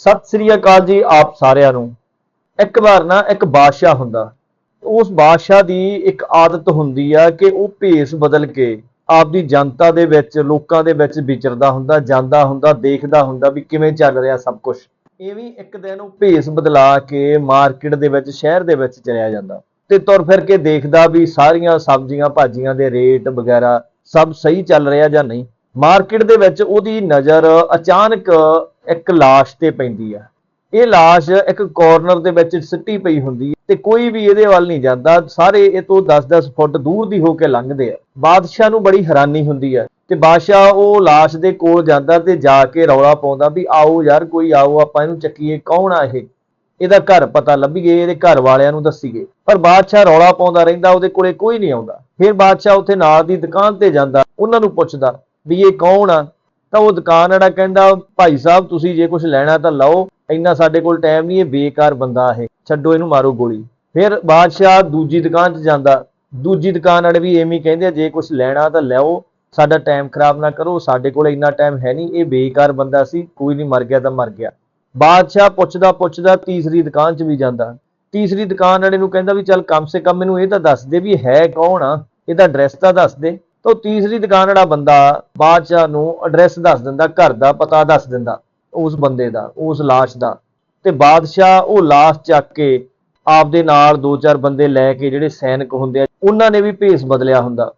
ਸਤਿ ਸ੍ਰੀ ਅਕਾਲ ਜੀ ਆਪ ਸਾਰਿਆਂ ਨੂੰ। ਇੱਕ ਵਾਰ ਨਾ ਇੱਕ ਬਾਦਸ਼ਾਹ ਹੁੰਦਾ। ਉਸ ਬਾਦਸ਼ਾਹ ਦੀ ਇੱਕ ਆਦਤ ਹੁੰਦੀ ਆ ਕਿ ਉਹ ਭੇਸ ਬਦਲ ਕੇ ਆਪਦੀ ਜਨਤਾ ਦੇ ਵਿੱਚ, ਲੋਕਾਂ ਦੇ ਵਿੱਚ ਵਿਚਰਦਾ ਹੁੰਦਾ, ਜਾਂਦਾ ਹੁੰਦਾ, ਦੇਖਦਾ ਹੁੰਦਾ ਵੀ ਕਿਵੇਂ ਚੱਲ ਰਿਹਾ ਸਭ ਕੁਝ ਵੀ ਇੱਕ ਦਿਨ ਉਹ ਭੇਸ ਬਦਲਾ ਕੇ ਮਾਰਕੀਟ ਦੇ ਵਿੱਚ, ਸ਼ਹਿਰ ਦੇ ਵਿੱਚ ਚਲਿਆ ਜਾਂਦਾ। ਤੇ ਤੁਰ ਫਿਰ ਕੇ ਦੇਖਦਾ ਵੀ ਸਾਰੀਆਂ ਸਬਜ਼ੀਆਂ, ਭਾਜੀਆਂ ਦੇ ਰੇਟ ਵਗੈਰਾ ਸਭ ਸਹੀ ਚੱਲ ਰਿਹਾ ਜਾਂ ਨਹੀਂ। ਮਾਰਕੀਟ ਦੇ ਵਿੱਚ ਉਹਦੀ ਨਜ਼ਰ ਅਚਾਨਕ ਇੱਕ ਲਾਸ਼ ਤੇ ਪੈਂਦੀ ਆ। ਇਹ ਲਾਸ਼ ਇੱਕ ਕਾਰਨਰ ਦੇ ਵਿੱਚ ਸਿੱਟੀ ਪਈ ਹੁੰਦੀ ਹੈ ਤੇ ਕੋਈ ਵੀ ਇਹਦੇ ਵੱਲ ਨਹੀਂ ਜਾਂਦਾ। ਸਾਰੇ ਇਹ ਤੋਂ 10-10 ਫੁੱਟ ਦੂਰ ਦੀ ਹੋ ਕੇ ਲੰਘਦੇ ਆ। ਬਾਦਸ਼ਾਹ ਨੂੰ ਬੜੀ ਹੈਰਾਨੀ ਹੁੰਦੀ ਹੈ ਤੇ ਬਾਦਸ਼ਾਹ ਉਹ ਲਾਸ਼ ਦੇ ਕੋਲ ਜਾਂਦਾ ਤੇ ਜਾ ਕੇ ਰੌਲਾ ਪਾਉਂਦਾ ਵੀ ਆਓ ਯਾਰ, ਕੋਈ ਆਓ, ਆਪਾਂ ਇਹਨੂੰ ਚੱਕੀਏ, ਕੌਣ ਆ ਇਹ? ਇਹਦਾ ਘਰ ਪਤਾ ਲੱਭੀਏ, ਇਹਦੇ ਘਰ ਵਾਲਿਆਂ ਨੂੰ ਦੱਸੀਏ। ਪਰ ਬਾਦਸ਼ਾਹ ਰੌਲਾ ਪਾਉਂਦਾ ਰਹਿੰਦਾ, ਉਹਦੇ ਕੋਲੇ ਕੋਈ ਨਹੀਂ ਆਉਂਦਾ। ਫਿਰ ਬਾਦਸ਼ਾਹ ਉੱਥੇ ਨਾਲ ਦੀ ਦੁਕਾਨ ਤੇ ਜਾਂਦਾ, ਉਹਨਾਂ ਨੂੰ ਪੁੱਛਦਾ ਵੀ ਇਹ ਕੌਣ ਆ? ਤਾਂ ਉਹ ਦੁਕਾਨ ਵਾਲਾ ਕਹਿੰਦਾ ਭਾਈ ਸਾਹਿਬ ਤੁਸੀਂ ਜੇ ਕੁਝ ਲੈਣਾ ਤਾਂ ਲਓ ਇੰਨਾ ਸਾਡੇ ਕੋਲ ਟਾਈਮ ਨਹੀਂ ਇਹ ਬੇਕਾਰ ਬੰਦਾ ਇਹ ਛੱਡੋ ਇਹਨੂੰ ਮਾਰੋ ਗੋਲੀ। ਫਿਰ ਬਾਦਸ਼ਾਹ ਦੂਜੀ ਦੁਕਾਨ 'ਚ ਜਾਂਦਾ। ਦੂਜੀ ਦੁਕਾਨ ਵਾਲੇ ਵੀ ਐਵੇਂ ਕਹਿੰਦੇ ਆ, ਜੇ ਕੁਝ ਲੈਣਾ ਤਾਂ ਲਿਆਓ ਸਾਡਾ ਟਾਈਮ ਖਰਾਬ ਨਾ ਕਰੋ ਸਾਡੇ ਕੋਲ ਇੰਨਾ ਟਾਈਮ ਹੈ ਨਹੀਂ ਇਹ ਬੇਕਾਰ ਬੰਦਾ ਸੀ ਕੋਈ ਨਹੀਂ ਮਰ ਗਿਆ ਤਾਂ ਮਰ ਗਿਆ। ਬਾਦਸ਼ਾਹ ਪੁੱਛਦਾ ਪੁੱਛਦਾ ਤੀਸਰੀ ਦੁਕਾਨ 'ਚ ਵੀ ਜਾਂਦਾ। ਤੀਸਰੀ ਦੁਕਾਨ ਵਾਲੇ ਨੂੰ ਕਹਿੰਦਾ ਵੀ ਚੱਲ ਕਮ ਸੇ ਕਮ ਮੈਨੂੰ ਇਹ ਤਾਂ ਦੱਸ ਦੇ ਵੀ ਹੈ ਕੌਣ ਆ? ਇਹਦਾ ਐਡਰੈਸ ਤਾਂ ਦੱਸ ਦੇ। ਤਾਂ ਉਹ ਤੀਸਰੀ ਦੁਕਾਨ ਵਾਲਾ ਬੰਦਾ ਬਾਦਸ਼ਾਹ ਨੂੰ ਐਡਰੈਸ ਦੱਸ ਦਿੰਦਾ, ਘਰ ਦਾ ਪਤਾ ਦੱਸ ਦਿੰਦਾ ਉਸ ਬੰਦੇ ਦਾ, ਉਸ ਲਾਸ਼ ਦਾ। ਤੇ ਬਾਦਸ਼ਾਹ ਉਹ ਲਾਸ਼ ਚੱਕ ਕੇ ਆਪਦੇ ਨਾਲ ਦੋ ਚਾਰ ਬੰਦੇ ਲੈ ਕੇ ਜਿਹੜੇ ਸੈਨਿਕ ਹੁੰਦੇ ਆ, ਉਹਨਾਂ ਨੇ ਵੀ ਭੇਸ ਬਦਲਿਆ ਹੁੰਦਾ।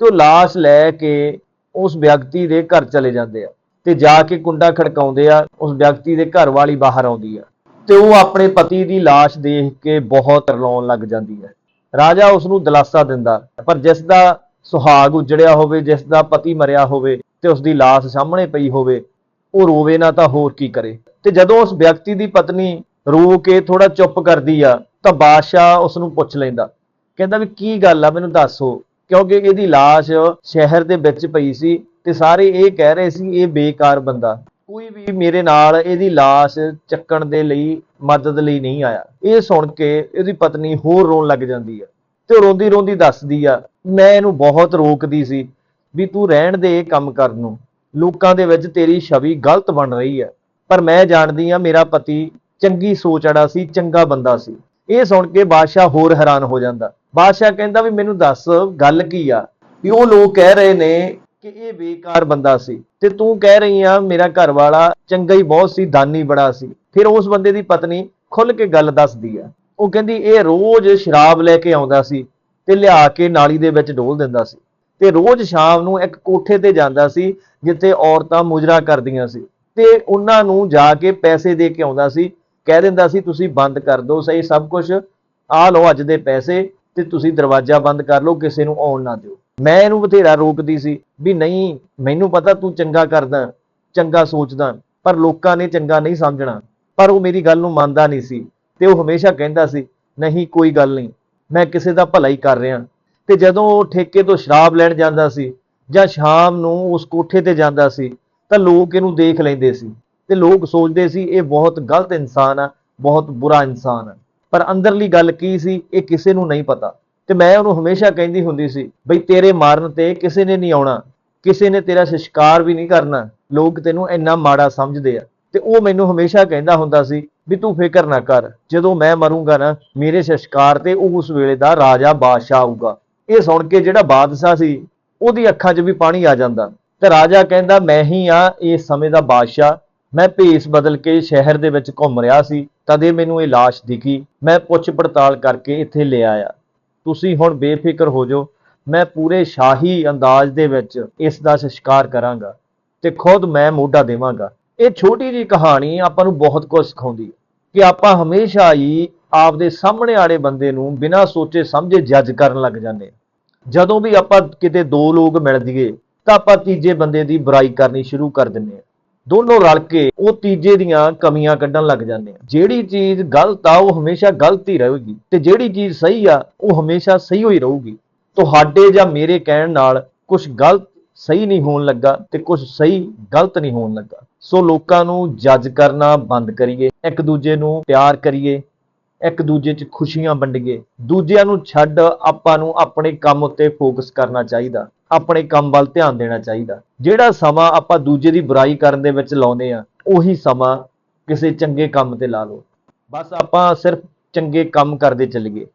ਤੇ ਉਹ ਲਾਸ਼ ਲੈ ਕੇ ਉਸ ਵਿਅਕਤੀ ਦੇ ਘਰ ਚਲੇ ਜਾਂਦੇ ਆ ਤੇ ਜਾ ਕੇ ਕੁੰਡਾ ਖੜਕਾਉਂਦੇ ਆ, ਉਸ ਵਿਅਕਤੀ ਦੇ ਘਰ ਵਾਲੀ ਬਾਹਰ ਆਉਂਦੀ ਆ। ਤੇ ਉਹ ਆਪਣੇ ਪਤੀ ਦੀ ਲਾਸ਼ ਦੇਖ ਕੇ ਬਹੁਤ ਰਲਾਉਣ ਲੱਗ ਜਾਂਦੀ ਹੈ ਰਾਜਾ ਉਸ ਨੂੰ ਦਿਲਾਸਾ ਦਿੰਦਾ, ਪਰ ਜਿਸ ਦਾ ਸੁਹਾਗ ਉਜੜਿਆ ਹੋਵੇ, ਜਿਸ ਦਾ ਪਤੀ ਮਰਿਆ ਹੋਵੇ ਤੇ ਉਸ ਦੀ ਲਾਸ਼ ਸਾਹਮਣੇ ਪਈ ਹੋਵੇ, ਉਹ ਰੋਵੇ ਨਾ ਤਾਂ ਹੋਰ ਕੀ ਕਰੇ। ਤੇ ਜਦੋਂ ਉਸ ਵਿਅਕਤੀ ਦੀ ਪਤਨੀ ਰੋ ਕੇ ਥੋੜਾ ਚੁੱਪ ਕਰਦੀ ਆ, ਤਾਂ ਬਾਦਸ਼ਾਹ ਉਸ ਨੂੰ ਪੁੱਛ ਲੈਂਦਾ, ਕਹਿੰਦਾ ਵੀ ਕੀ ਗੱਲ ਆ, ਮੈਨੂੰ ਦੱਸੋ ਕਿਉਂਕਿ ਇਹਦੀ ਲਾਸ਼ ਸ਼ਹਿਰ ਦੇ ਵਿੱਚ ਪਈ ਸੀ ਤੇ ਸਾਰੇ ਇਹ ਕਹਿ ਰਹੇ ਸੀ, ਇਹ ਬੇਕਾਰ ਬੰਦਾ। ਕੋਈ ਵੀ ਮੇਰੇ ਨਾਲ ਇਹਦੀ ਲਾਸ਼ ਚੱਕਣ ਦੇ ਲਈ ਮਦਦ ਲਈ ਨਹੀਂ ਆਇਆ। ਇਹ ਸੁਣ ਕੇ ਇਹਦੀ ਪਤਨੀ ਹੋਰ ਰੋਣ ਲੱਗ ਜਾਂਦੀ ਹੈ ਤੇ ਉਹ ਰੋਂਦੀ ਰੋਂਦੀ ਦੱਸਦੀ ਆ, ਮੈਂ ਇਹਨੂੰ ਬਹੁਤ ਰੋਕਦੀ ਸੀ ਵੀ ਤੂੰ ਰਹਿਣ ਦੇ ਇਹ ਕੰਮ ਕਰਨ ਨੂੰ। ਲੋਕਾਂ ਦੇ ਵਿੱਚ ਤੇਰੀ ਛਵੀ ਗਲਤ ਬਣ ਰਹੀ ਹੈ ਪਰ ਮੈਂ ਜਾਣਦੀ ਆ, ਮੇਰਾ ਪਤੀ ਚੰਗੀ ਸੋਚ ਵਾਲਾ ਸੀ, ਚੰਗਾ ਬੰਦਾ ਸੀ। ਇਹ ਸੁਣ ਕੇ ਬਾਦਸ਼ਾਹ ਹੋਰ ਹੈਰਾਨ ਹੋ ਜਾਂਦਾ। ਬਾਦਸ਼ਾਹ ਕਹਿੰਦਾ ਵੀ ਮੈਨੂੰ ਦੱਸ, ਗੱਲ ਕੀ ਆ? ਵੀ ਉਹ ਲੋਕ ਕਹਿ ਰਹੇ ਨੇ ਕਿ ਇਹ ਬੇਕਾਰ ਬੰਦਾ ਸੀ। ਤੇ ਤੂੰ ਕਹਿ ਰਹੀ ਆ, ਮੇਰਾ ਘਰ ਵਾਲਾ ਚੰਗਾ ਹੀ ਬਹੁਤ ਸੀ, ਦਾਨੀ ਬੜਾ ਸੀ। ਫਿਰ ਉਸ ਬੰਦੇ ਦੀ ਪਤਨੀ ਖੁੱਲ ਕੇ ਗੱਲ ਦੱਸਦੀ ਆ। ਉਹ ਕਹਿੰਦੀ ਇਹ ਰੋਜ਼ ਸ਼ਰਾਬ ਲੈ ਕੇ ਆਉਂਦਾ ਸੀ ਤੇ ਲਿਆ ਕੇ ਨਾਲੀ ਦੇ ਵਿੱਚ ਡੋਲ ਦਿੰਦਾ ਸੀ। ਤੇ ਰੋਜ਼ ਸ਼ਾਮ ਨੂੰ ਇੱਕ ਕੋਠੇ ਤੇ ਜਾਂਦਾ ਸੀ ਜਿੱਥੇ ਔਰਤਾਂ ਮੁਜਰਾ ਕਰਦੀਆਂ ਸੀ। ਤੇ ਉਹਨਾਂ ਨੂੰ ਜਾ ਕੇ ਪੈਸੇ ਦੇ ਕੇ ਆਉਂਦਾ ਸੀ। ਕਹਿ ਦਿੰਦਾ ਸੀ, ਤੁਸੀਂ ਬੰਦ ਕਰ ਦਿਓ ਸਹੀ ਸਭ ਕੁਝ ਆ ਲਓ ਅੱਜ ਦੇ ਪੈਸੇ ਤੇ ਤੁਸੀਂ ਦਰਵਾਜ਼ਾ ਬੰਦ ਕਰ ਲਓ, ਕਿਸੇ ਨੂੰ ਆਉਣ ਨਾ ਦਿਓ। ਮੈਂ ਇਹਨੂੰ ਬਥੇਰਾ ਰੋਕਦੀ ਸੀ ਵੀ ਨਹੀਂ, ਮੈਨੂੰ ਪਤਾ ਤੂੰ ਚੰਗਾ ਕਰਦਾ, ਚੰਗਾ ਸੋਚਦਾ, ਪਰ ਲੋਕਾਂ ਨੇ ਚੰਗਾ ਨਹੀਂ ਸਮਝਣਾ। ਪਰ ਉਹ ਮੇਰੀ ਗੱਲ ਨੂੰ ਮੰਨਦਾ ਨਹੀਂ ਸੀ। ਤੇ ਉਹ ਹਮੇਸ਼ਾ ਕਹਿੰਦਾ ਸੀ, ਨਹੀਂ, ਕੋਈ ਗੱਲ ਨਹੀਂ, ਮੈਂ ਕਿਸੇ ਦਾ ਭਲਾ ਹੀ ਕਰ ਰਿਹਾ ਤੇ ਜਦੋਂ ਉਹ ਠੇਕੇ ਤੋਂ ਸ਼ਰਾਬ ਲੈਣ ਜਾਂਦਾ ਸੀ ਜਾਂ ਸ਼ਾਮ ਨੂੰ ਉਸ ਕੋਠੇ ਤੇ ਜਾਂਦਾ ਸੀ, ਤਾਂ ਲੋਕ ਇਹਨੂੰ ਦੇਖ ਲੈਂਦੇ ਸੀ ਤੇ ਲੋਕ ਸੋਚਦੇ ਸੀ, ਇਹ ਬਹੁਤ ਗਲਤ ਇਨਸਾਨ ਆ, ਬਹੁਤ ਬੁਰਾ ਇਨਸਾਨ ਆ। ਪਰ ਅੰਦਰਲੀ ਗੱਲ ਕੀ ਸੀ, ਇਹ ਕਿਸੇ ਨੂੰ ਨਹੀਂ ਪਤਾ। ਤੇ ਮੈਂ ਉਹਨੂੰ ਹਮੇਸ਼ਾ ਕਹਿੰਦੀ ਹੁੰਦੀ ਸੀ, ਬਈ, ਤੇਰੇ ਮਾਰਨ ਤੇ ਕਿਸੇ ਨੇ ਨਹੀਂ ਆਉਣਾ, ਕਿਸੇ ਨੇ ਤੇਰਾ ਸਿਸ਼ਕਾਰ ਵੀ ਨਹੀਂ ਕਰਨਾ, ਲੋਕ ਤੈਨੂੰ ਇੰਨਾ ਮਾੜਾ ਸਮਝਦੇ ਆ। ਤੇ ਉਹ ਮੈਨੂੰ ਹਮੇਸ਼ਾ ਕਹਿੰਦਾ ਹੁੰਦਾ ਸੀ ਵੀ ਤੂੰ ਫਿਕਰ ਨਾ ਕਰ, ਜਦੋਂ ਮੈਂ ਮਰੂੰਗਾ ਨਾ, ਮੇਰੇ ਸੰਸਕਾਰ ਤੇ ਉਹ ਉਸ ਵੇਲੇ ਦਾ ਰਾਜਾ ਬਾਦਸ਼ਾਹ ਆਊਗਾ। ਇਹ ਸੁਣ ਕੇ ਜਿਹੜਾ ਬਾਦਸ਼ਾਹ ਸੀ, ਉਹਦੀ ਅੱਖਾਂ 'ਚ ਵੀ ਪਾਣੀ ਆ ਜਾਂਦਾ। ਤੇ ਰਾਜਾ ਕਹਿੰਦਾ, ਮੈਂ ਹੀ ਆ ਇਸ ਸਮੇਂ ਦਾ ਬਾਦਸ਼ਾਹ। ਮੈਂ ਭੇਸ ਬਦਲ ਕੇ ਸ਼ਹਿਰ ਦੇ ਵਿੱਚ ਘੁੰਮ ਰਿਹਾ ਸੀ, ਤਦੇ ਮੈਨੂੰ ਇਹ ਲਾਸ਼ ਦਿਖੀ। ਮੈਂ ਪੁੱਛ ਪੜਤਾਲ ਕਰਕੇ ਇੱਥੇ ਲੈ ਆਇਆ। ਤੁਸੀਂ ਹੁਣ ਬੇਫਿਕਰ ਹੋ ਜਾਓ। ਮੈਂ ਪੂਰੇ ਸ਼ਾਹੀ ਅੰਦਾਜ਼ ਦੇ ਵਿੱਚ ਇਸ ਦਾ ਸੰਸਕਾਰ ਕਰਾਂਗਾ ਤੇ ਖੁਦ ਮੈਂ ਮੋਢਾ ਦੇਵਾਂਗਾ। ਇਹ ਛੋਟੀ ਜੀ ਕਹਾਣੀ ਆਪਾਂ ਨੂੰ ਬਹੁਤ ਕੁਝ ਸਿਖਾਉਂਦੀ ਹੈ। ਕਿ ਆਪਾਂ ਹਮੇਸ਼ਾ ਹੀ ਆਪਦੇ ਸਾਹਮਣੇ ਆਲੇ ਬੰਦੇ ਨੂੰ ਬਿਨਾਂ ਸੋਚੇ ਸਮਝੇ ਜੱਜ ਕਰਨ ਲੱਗ ਜਾਂਦੇ ਹਾਂ। ਜਦੋਂ ਵੀ ਆਪਾਂ ਕਿਤੇ ਦੋ ਲੋਕ ਮਿਲ ਜੀਏ ਤਾਂ ਆਪਾਂ ਤੀਜੇ ਬੰਦੇ ਦੀ ਬੁਰਾਈ ਕਰਨੀ ਸ਼ੁਰੂ ਕਰ ਦਿੰਦੇ ਹਾਂ। ਦੋਨੋਂ ਰਲ ਕੇ ਉਹ ਤੀਜੇ ਦੀਆਂ ਕਮੀਆਂ ਕੱਢਣ ਲੱਗ ਜਾਂਦੇ ਆ ਜਿਹੜੀ ਚੀਜ਼ ਗਲਤ ਆ, ਉਹ ਹਮੇਸ਼ਾ ਗਲਤ ਹੀ ਰਹੇਗੀ ਤੇ ਜਿਹੜੀ ਚੀਜ਼ ਸਹੀ ਆ, ਉਹ ਹਮੇਸ਼ਾ ਸਹੀ ਹੋਈ ਰਹੂਗੀ। ਤੁਹਾਡੇ ਜਾਂ ਮੇਰੇ ਕਹਿਣ ਨਾਲ ਕੁਝ ਗਲਤ ਸਹੀ ਨਹੀਂ ਹੋਣ ਲੱਗਾ ਤੇ ਕੁਝ ਸਹੀ ਗਲਤ ਨਹੀਂ ਹੋਣ ਲੱਗਾ। ਸੋ ਲੋਕਾਂ ਨੂੰ ਜੱਜ ਕਰਨਾ ਬੰਦ ਕਰੀਏ, ਇੱਕ ਦੂਜੇ ਨੂੰ ਪਿਆਰ ਕਰੀਏ, ਇੱਕ ਦੂਜੇ 'ਚ ਖੁਸ਼ੀਆਂ ਵੰਡੀਏ। ਦੂਜਿਆਂ ਨੂੰ ਛੱਡ ਆਪਾਂ ਨੂੰ ਆਪਣੇ ਕੰਮ ਉੱਤੇ ਫੋਕਸ ਕਰਨਾ ਚਾਹੀਦਾ, ਆਪਣੇ ਕੰਮ ਵੱਲ ਧਿਆਨ ਦੇਣਾ ਚਾਹੀਦਾ। ਜਿਹੜਾ ਸਮਾਂ ਆਪਾਂ ਦੂਜੇ ਦੀ ਬੁਰਾਈ ਕਰਨ ਦੇ ਵਿੱਚ ਲਾਉਂਦੇ ਆ ਉਹੀ ਸਮਾਂ ਕਿਸੇ ਚੰਗੇ ਕੰਮ ਤੇ ਲਾ ਲਓ। ਬਸ ਆਪਾਂ ਸਿਰਫ ਚੰਗੇ ਕੰਮ ਕਰਦੇ ਚੱਲੀਏ,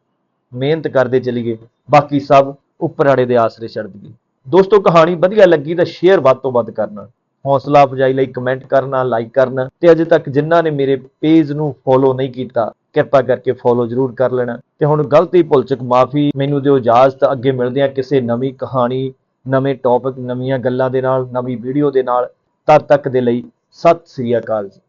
ਮਿਹਨਤ ਕਰਦੇ ਚੱਲੀਏ, ਬਾਕੀ ਸਭ ਉੱਪਰ ਵਾਲੇ ਦੇ ਆਸਰੇ ਛੱਡ ਦਈਏ। ਦੋਸਤੋ, ਕਹਾਣੀ ਵਧੀਆ ਲੱਗੀ ਤਾਂ ਸ਼ੇਅਰ ਵੱਧ ਤੋਂ ਵੱਧ ਕਰਨਾ। ਹੌਸਲਾ ਅਫਜਾਈ ਲਈ ਕਮੈਂਟ ਕਰਨਾ ਲਾਈਕ ਕਰਨਾ ਤੇ ਅਜੇ ਤੱਕ ਜਿਨ੍ਹਾਂ ਨੇ ਮੇਰੇ ਪੇਜ ਨੂੰ ਫੋਲੋ ਨਹੀਂ ਕੀਤਾ, ਕਿਰਪਾ ਕਰਕੇ ਫੋਲੋ ਜ਼ਰੂਰ ਕਰ ਲੈਣਾ। ਤੇ ਹੁਣ ਗਲਤੀ ਭੁੱਲ ਚੁੱਕ, ਮਾਫੀ ਮੈਨੂੰ ਦਿਓ, ਇਜਾਜ਼ਤ ਅੱਗੇ ਮਿਲਦੇ ਆ ਕਿਸੇ ਨਵੀਂ ਕਹਾਣੀ, ਨਵੇਂ ਟੌਪਿਕ ਨਵੀਆਂ ਗੱਲਾਂ ਦੇ ਨਾਲ, ਨਵੀਂ ਵੀਡੀਓ ਦੇ ਨਾਲ। ਤਦ ਤੱਕ ਦੇ ਲਈ ਸਤਿ ਸ੍ਰੀ ਅਕਾਲ ਜੀ।